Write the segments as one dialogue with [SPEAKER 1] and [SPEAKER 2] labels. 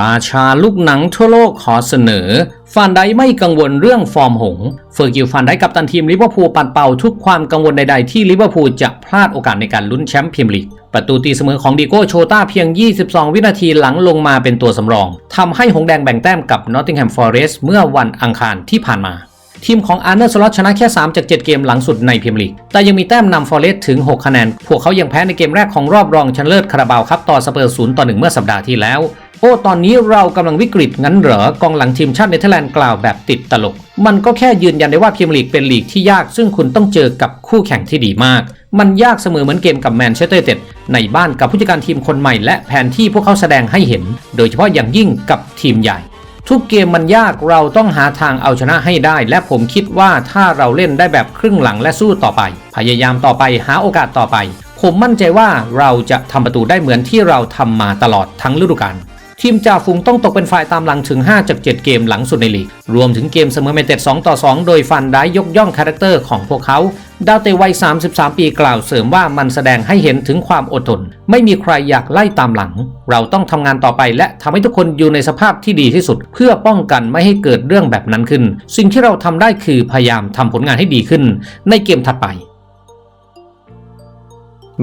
[SPEAKER 1] ราชาลูกหนังทั่วโลกขอเสนอฟานไดไม่กังวลเรื่องฟอร์มหงส์เฟอร์กิลฟานไดกับตันทีมลิเวอร์พูลปัดเป่าทุกความกังวลใดๆที่ลิเวอร์พูลจะพลาดโอกาสในการลุ้นแชมป์พรีเมียร์ลีกประตูตีเสมอของดิโก้โชต้าเพียง 22 วินาทีหลังลงมาเป็นตัวสำรองทำให้หงแดงแบ่งแต้มกับนอตติงแฮมฟอร์เรสต์เมื่อวันอังคารที่ผ่านมาทีมของอาร์เนอร์สล็อตชนะแค่ 3 จาก 7 เกมหลังสุดในพรีเมียร์ลีก แต่ยังมีแต้มนำฟอร์เรสถึง 6 คะแนน พวกเขายังแพ้ในเกมแรกของรอบรองชนะเลิศคาราบาวครับต่อสเปอร์ศูนย์ต่อ 1 เมื่อสัปดาห์ที่แล้ว อ้ตอนนี้เรากำลังวิกฤตงั้นเหรอกองหลังทีมชาติเนเธอร์แลนด์กล่าวแบบติดตลก มันก็แค่ยืนยันได้ว่าพรีเมียร์ลีกเป็นลีกที่ยาก ซึ่งคุณต้องเจอกับคู่แข่งที่ดีมาก มันยากเสมอเหมือนเกมกับแมนเชสเตอร์ยูไนเต็ดในบ้านกับผู้จัดการทีมคนใหม่และแผนที่พวกเขาแสดงให้เห็น โดยเฉพาะอย่างยิ่งกับทีมใหญ่ทุกเกมมันยากเราต้องหาทางเอาชนะให้ได้ และผมคิดว่าถ้าเราเล่นได้แบบครึ่งหลังและสู้ต่อไป พยายามต่อไปหาโอกาสต่อไป ผมมั่นใจว่าเราจะทำประตูได้เหมือนที่เราทำมาตลอดทั้งฤดูกาล ทีมจ่าฝูงต้องตกเป็นฝ่ายตามหลังถึง 5 จาก 7 เกมหลังสุดในลีก รวมถึงเกมเสมอเมเต็ด2ต่อ 2 โดยฟันได้ยกย่องคาแรคเตอร์ของพวกเขาดาวเตวัย 33 ปีกล่าวเสริมว่ามันแสดงให้เห็นถึงความอดทน ไม่มีใครอยากไล่ตามหลัง เราต้องทำงานต่อไปและทำให้ทุกคนอยู่ในสภาพที่ดีที่สุด เพื่อป้องกันไม่ให้เกิดเรื่องแบบนั้นขึ้น สิ่งที่เราทำได้คือพยายามทำผลงานให้ดีขึ้น ในเกมถัดไป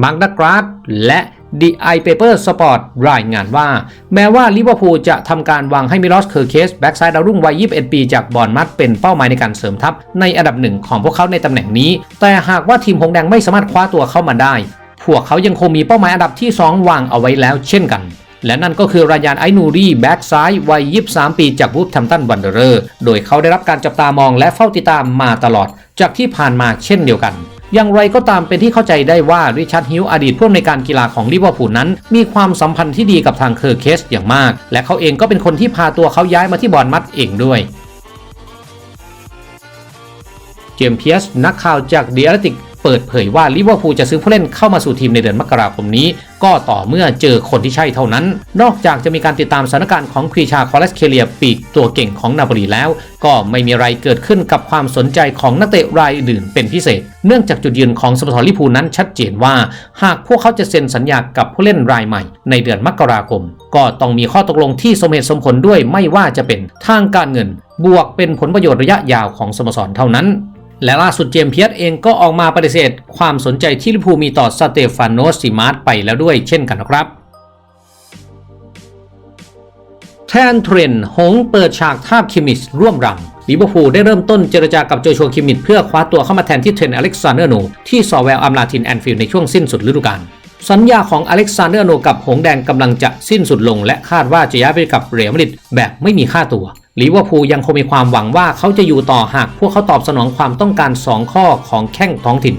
[SPEAKER 1] มาร์กดักราสและ The i Paper Sport รายงานว่า แม้ว่าลิเวอร์พูลจะทำการวางให้มิลอสเคอร์เคสแบ็กซ้ายดาวรุ่งวัย 21 ปีจากบอร์นมัดเป็นเป้าหมายในการเสริมทัพ ในอันดับหนึ่งของพวกเขาในตำแหน่งนี้ แต่หากว่าทีมหงแดงไม่สามารถคว้าตัวเข้ามาได้ พวกเขายังคงมีเป้าหมายอันดับที่ 2 วางเอาไว้แล้วเช่นกันและนั่นก็คือรายานไอนูรีแบ็กซ้ายวัย 23 ปีจากวูฟแฮมตันวันเดอร์ โดยเขาได้รับการจับตามองและเฝ้าติดตามมาตลอด จากที่ผ่านมาเช่นเดียวกัน อย่างไรก็ตามเป็นที่เข้าใจได้ว่าริชาร์ดฮิวอดีตผู้อำนวยการกีฬาของลิเวอร์พูลนั้น มีความสัมพันธ์ที่ดีกับทางเคอร์เคสอย่างมาก และเขาเองก็เป็นคนที่พาตัวเขาย้ายมาที่บอลมัดเองด้วยเจมส์เพียสนักข่าวจากเดียร์ติก เปิดเผยว่าลิเวอร์พูลจะซื้อผู้เล่นเข้ามาสู่ทีมในเดือนมกราคมนี้ ก็ต่อเมื่อเจอคนที่ใช่เท่านั้น นอกจากจะมีการติดตามสถานการณ์ของครีชาคอเลสเคเลียปีกตัวเก่งของนาโปลีแล้ว ก็ไม่มีอะไรเกิดขึ้นกับความสนใจของนักเตะรายอื่นเป็นพิเศษ เนื่องจากจุดยืนของสโมสรลิเวอร์พูลนั้นชัดเจนว่า หากพวกเขาจะเซ็นสัญญากับผู้เล่นรายใหม่ ในเดือนมกราคม ก็ต้องมีข้อตกลงที่สมเหตุสมผลด้วยไม่ว่าจะเป็นทางการเงิน บวกเป็นผลประโยชน์ระยะยาวของสโมสรเท่านั้น และล่าสุดเจมส์เพียสเองก็ออกมาปฏิเสธ ความสนใจที่ลิเวอร์พูลมีต่อสเตฟานโนซิมาร์ตไปแล้วด้วยเช่นกันนะครับแทนเทรนหงเปิดฉากทาบคิมมิชร่วมรังลิเวอร์พูลได้เริ่มต้นเจรจากับโจชัวคิมมิชเพื่อคว้าตัวเข้ามาแทนที่เทรนอเล็กซานเดอร์โนที่ซอแวลอัมลาทินแอนฟิลด์ในช่วงสิ้นสุดฤดูกาลสัญญาของอเล็กซานเดอร์โนกับหงแดงกำลังจะสิ้นสุดลง และคาดว่าจะย้ายไปกับเรอัลมาดริดแบบไม่มีค่าตัว ลิเวอร์พูลยังคงมีความหวังว่าเขาจะอยู่ต่อหากพวกเขาตอบสนองความต้องการ 2 ข้อของแข้งท้องถิ่น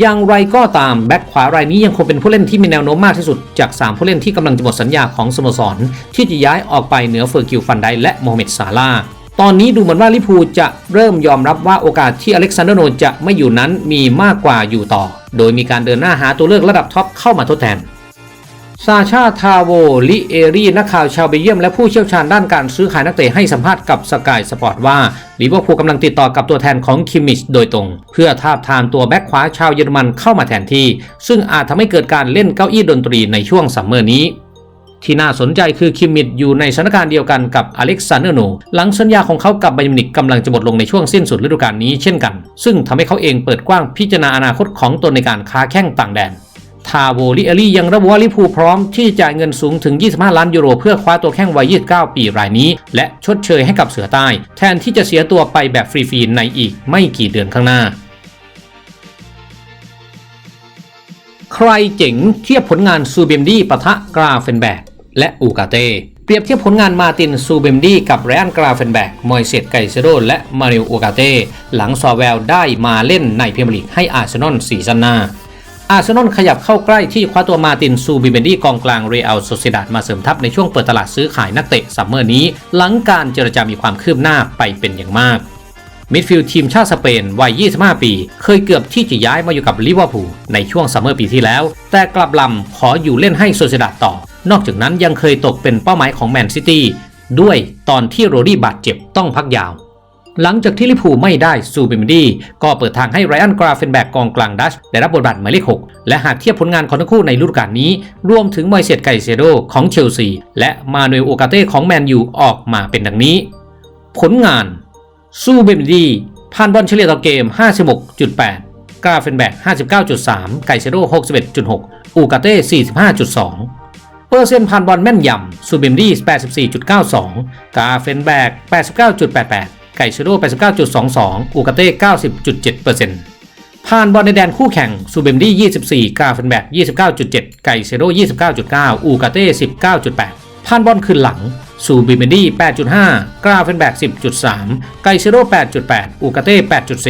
[SPEAKER 1] อย่างไรก็ตามแบ็คขวารายนี้ยังคงเป็นผู้เล่นที่มีแนวโน้มมากที่สุดจาก 3 ผู้เล่นที่กำลังจะหมดสัญญาของสโมสร ที่จะย้ายออกไปเหนือเฟอร์กิลฟันไดและโมฮัมเหม็ดซาลาตอนนี้ดูเหมือนว่าลิเวอร์พูจะเริ่มยอมรับว่าโอกาสที่อเล็กซานเดอร์โนจะไม่อยู่นั้นมีมากกว่าอยู่ต่อ โดยมีการเดินหน้าหาตัวเลือกระดับท็อปเข้ามาทดแทน ซาชาทาโวลิเอรีนักข่าวชาวเบลเยียมและผู้เชี่ยวชาญด้านการซื้อขายนักเตะให้สัมภาษณ์กับสกายสปอร์ตว่าลิเวอร์พูลกำลังติดต่อกับตัวแทนของคิมมิชโดยตรง เพื่อทาบทามตัวแบ็คขวาชาวเยอรมันเข้ามาแทนที่ ซึ่งอาจทำให้เกิดการเล่นเก้าอี้ดนตรีในช่วงซัมเมอร์นี้ที่น่าสนใจคือคิมมิดอยู่ในสถานการณ์เดียวกันกับอเล็กซานเดอร์โนหลังสัญญาของเขากับไบมินิกกำลังจะหมดลงในช่วงสิ้นสุดฤดูกาลนี้เช่นกัน ซึ่งทำให้เขาเองเปิดกว้างพิจารณาอนาคตของตนในการค้าแข้งต่างแดน ทาโวลิเอรี่ยังระบุว่าลิพูพร้อมที่จะจ่ายเงินสูงถึง 25 ล้านยูโร เพื่อคว้าตัวแข้งวัย 29 ปีรายนี้ และชดเชยให้กับเสือใต้ แทนที่จะเสียตัวไปแบบฟรีๆในอีกไม่กี่เดือนข้างหน้าใครเจ๋งเทียบผลงานซูเบมดี้ปะทะกราเฟนแบกและอูกาเต้เปรียบเทียบผลงานมาตินซูเบมดี้กับแรอันกราเฟนแบกมอยเซตไกเซโดและมาริโออูกาเต้หลังซอแวลได้มาเล่นในพรีเมียร์ลีกให้อาร์เซนอลซีซั่นหน้า อาร์เซนอลขยับเข้าใกล้ที่คว้าตัวมาตินซูบิเบนดี้กองกลางเรอัลโซเซดาดมาเสริมทัพในช่วงเปิดตลาดซื้อขายนักเตะซัมเมอร์นี้ หลังการเจรจามีความคืบหน้าไปเป็นอย่างมากมิดฟิลด์ทีมชาติสเปนวัย 25 ปี เคยเกือบที่จะย้ายมาอยู่กับลิเวอร์พูลในช่วงซัมเมอร์ปีที่แล้ว แต่กลับลำขออยู่เล่นให้โซเซดาดต่อ นอกจากนั้นยังเคยตกเป็นเป้าหมายของแมนซิตี้ด้วยตอนที่โรดี้บาดเจ็บต้องพักยาว หลังจากที่ลิพูไม่ได้ซูเบมดี้ก็เปิดทางให้ไรอันกราเฟนแบกกองกลางดัชได้รับบทบาทหมายเลข 6 และหากเทียบผลงานของทั้งคู่ในฤดูกาลนี้ รวมถึงมอยเซตไกเซโดของเชลซี และมานูเอลโอกาเต้ของแมนยูออกมาเป็นดังนี้ ผลงานซูเบมดี้ผ่านบอลเฉลี่ยต่อเกม 56.8 กราเฟนแบก 59.3 ไกเซโด 61.6 อูกาเต้ 45.2เปอร์เซ็นต์ผ่านบอลแม่นยำซูเบมดี้84.92 กาเฟนแบก 89.88 ไก่ชโด89.22 อูกาเต้90.7%ผ่านบอลในแดนคู่แข่งซูเบมดี้24 กาเฟนแบก29.7 ไก่เชโด29.9 อูกาเต้19.8 ผ่านบอลคืนหลังซูบิเมดี้8.5 กราเฟนแบก10.3 ไกเชโด8.8 อูกาเต้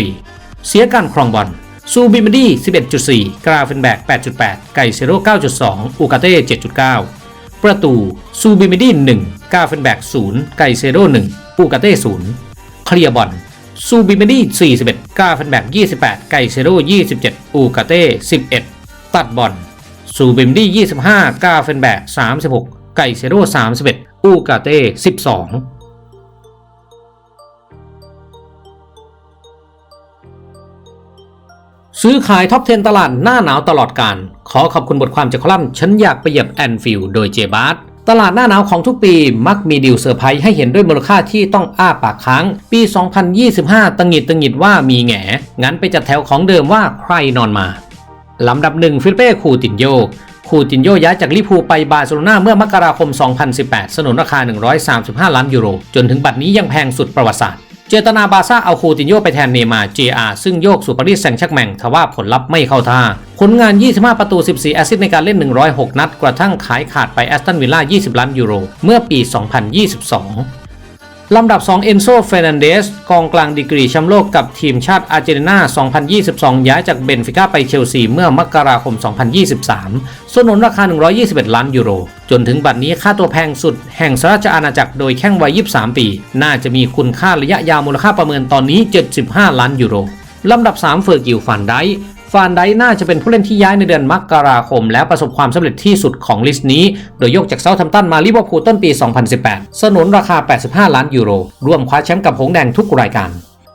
[SPEAKER 1] 8.4 เสียการครองบอลซูบิมดี้11.4 กราเฟนแบก 8.8 ไก่เซโร่9.2 อูกาเต้ 7.9 ประตูซูบิมดี้1 กราเฟนแบก 0 ไก่เซโร่1อูกาเต้ 0 เคลียร์บอลซูบิมดี้41กราเฟนแบก28 ไกเซโร่27 อูกาเต้ 11 ตัดบอลซูบิมดี้25กราเฟนแบก36 ไกเซโร่31 อูกาเต้ 12ซื้อขายท็อป 10 ตลาดหน้าหนาวตลอดการ ขอขอบคุณบทความจากคอลัมน์ฉันอยากไปเหยียบแอนฟิลโดยเจบาร์ ตลาดหน้าหนาวของทุกปีมักมีดีลเซอร์ไพรส์ให้เห็นด้วยมูลค่าที่ต้องอ้าปากค้าง ปี 2025 ตังหงิดตังหงิดว่ามีแง่งั้นไปจัดแถวของเดิมว่าใครนอนมา ลำดับหนึ่งฟิลิเป้คูตินโยคูตินโยย้ายจากลิพูไปบาร์เซโลนาเมื่อมกราคม 2018 สนุนราคา 135 ล้านยูโร จนถึงบัดนี้ยังแพงสุดประวัติศาสตร์ เจตนาบาซ่าเอาคูตินโยไปแทนเนมาร์ JR ซึ่งโยกสู่ปารีสแซงต์แชร์กแมงทว่าผลลัพธ์ไม่เข้าท่า ผลงาน 25 ประตู 14 แอสซิสต์ในการเล่น 106 นัด กระทั่งขายขาดไปแอสตันวิลล่า 20 ล้านยูโร เมื่อปี 2022 ลำดับ 2 เอนโซเฟรนันเดสกองกลางดีกรีแชมป์โลกกับทีมชาติอาร์เจนตินา 2022 ย้ายจากเบนฟิก้าไปเชลซีเมื่อมกราคม 2023สนนราคา 121 ล้านยูโร จนถึงบัดนี้ค่าตัวแพงสุดแห่งสหราชอาณาจักรโดยแข้งวัย 23 ปี น่าจะมีคุณค่าระยะยาวมูลค่าประเมินตอนนี้ 75 ล้านยูโรลำดับ 3 เฟอร์กิลฟันได ฟานไดน่าจะเป็นผู้เล่นที่ย้ายในเดือนมกราคม และประสบความสำเร็จที่สุดของลิสต์นี้ โดยยกจากเซาท์แฮมตันมาลิเวอร์พูลต้นปี 2018 สนุนราคา 85 ล้านยูโร ร่วมคว้าแชมป์กับหงส์แดงทุกรายการ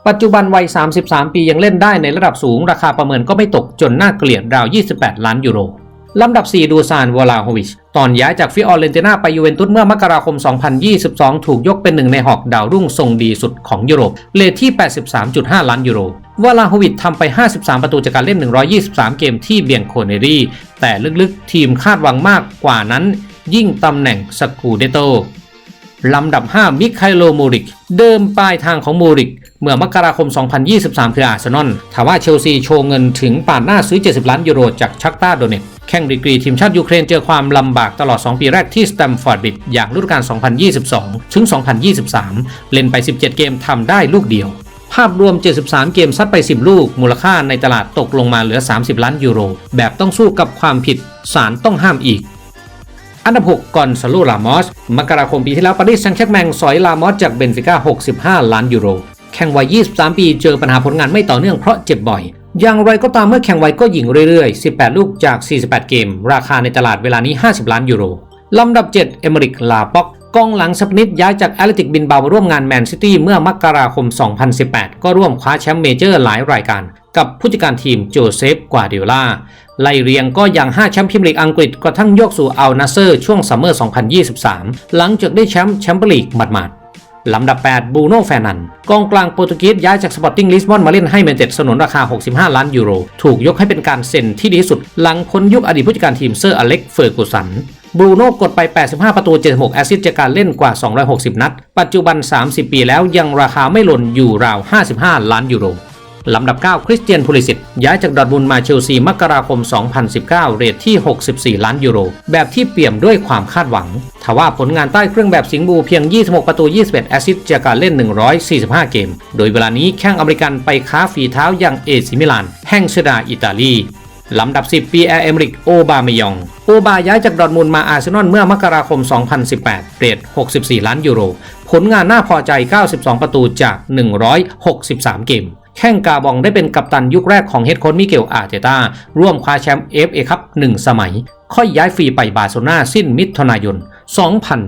[SPEAKER 1] ปัจจุบันวัย 33 ปียังเล่นได้ในระดับสูง ราคาประเมินก็ไม่ตกจนน่าเกลียดราว 28 ล้านยูโรลำดับ 4 ดูซานวลาโฮวิช ตอนย้ายจากฟิออเรนตินาไปยูเวนตุสเมื่อมกราคม 2022 ถูกยกเป็นหนึ่งในหอกดาวรุ่งทรงดีสุดของยุโรป เลทที่ 83.5 ล้านยูโร วลาฮวิชทำไป 53 ประตูจากการเล่น 123 เกมที่เบียงโคเนรี แต่ลึกๆ ทีมคาดหวังมากกว่านั้น ยิ่งตำแหน่งสกูเดโตลำดับ 5 มิคไคโลมูริก เดิมปลายทางของมูริก เมื่อมกราคม 2023 คืออาร์เซนอลถามว่าเชลซีโชว์เงินถึงปาดหน้าซื้อ 70 ล้านยูโรจากชักตาโดเนตแข่งดีกรีทีมชาติยูเครนเจอความลำบากตลอด 2 ปีแรกที่สแตมฟอร์ดบิดอย่างฤดูกาล 2022 ถึง 2023 เล่นไป 17 เกมทำได้ลูกเดียว ภาพรวม 73 เกมซัดไป 10 ลูก มูลค่าในตลาดตกลงมาเหลือ 30 ล้านยูโร แบบต้องสู้กับความผิดศาลต้องห้ามอีก อันดับ 6ก่อนซาโลลามอส มกราคมปีที่แล้วปารีสแซงต์แชร์กแมงสอยลามอสจากเบนฟิก้า 65 ล้านยูโร แข่งวัย 23 ปีเจอปัญหาผลงานไม่ต่อเนื่องเพราะเจ็บบ่อย อย่างไรก็ตามเมื่อแข่งไวก็ยิงเรื่อยๆ 18 ลูกจาก 48 เกม ราคาในตลาดเวลานี้ 50 ล้านยูโรลำดับ 7 เอเมริกลาป็อก กองหลังสปนิตย้ายจากแอตเลติกบินเบามาร่วมงานแมนซิตี้เมื่อมกราคม 2018 ก็ร่วมคว้าแชมป์เมเจอร์หลายรายการ กับผู้จัดการทีมโจเซฟกวาดิโอลาไล่เรียงก็ยัง 5 แชมป์พรีเมียร์ลีกอังกฤษกระทั่งโยกสู่อัลนาเซอร์ช่วงซัมเมอร์ 2023 หลังจากได้แชมป์แชมเปี้ยนลีกหมาดๆลำดับ 8 บูโน่แฟนัน กองกลางโปรตุเกสย้ายจากสปอร์ติ้งลิสบอนมาเล่นให้แมนเชสเตอร์สนนราคา 65 ล้านยูโร ถูกยกให้เป็นการเซ็นที่ดีที่สุด หลังพ้นยุคอดีตผู้จัดการทีมเซอร์อเล็กเฟอร์กูสัน บรูโน่กดไป 85 ประตู 76 แอสซิสต์จากการเล่นกว่า 260 นัด ปัจจุบัน 30 ปีแล้วยังราคาไม่หล่นอยู่ราว 55 ล้านยูโรลำดับ 9 คริสเตียนพูลิสิตย้ายจากดอร์ทมุนมาเชลซีมกราคม 2019 เรทที่ 64 ล้านยูโร แบบที่เปี่ยมด้วยความคาดหวัง ทว่าผลงานใต้เครื่องแบบสิงห์บูเพียง 26 ประตู 21 แอสซิสต์จากการเล่น 145 เกม โดยเวลานี้แข้งอเมริกันไปค้าฝีเท้าอย่างเอซิมิลาน แห่งเซดาอิตาลี ลำดับ 10 ปีแอร์เอมริก โอบามยอง โอบาย้ายจากดอร์ทมุนมาอาร์เซนอลเมื่อมกราคม 2018เรท64 ล้านยูโร ผลงานน่าพอใจ 92 ประตูจาก 163 เกม แข้งกาบองได้เป็นกัปตันยุคแรกของเฮดโค้ชมิเกลอาร์เตต้า ร่วมคว้าแชมป์ FA คัพ1สมัย ค่อยย้ายฟรีไปบาร์เซโลนาสิ้นมิถุนายน 2000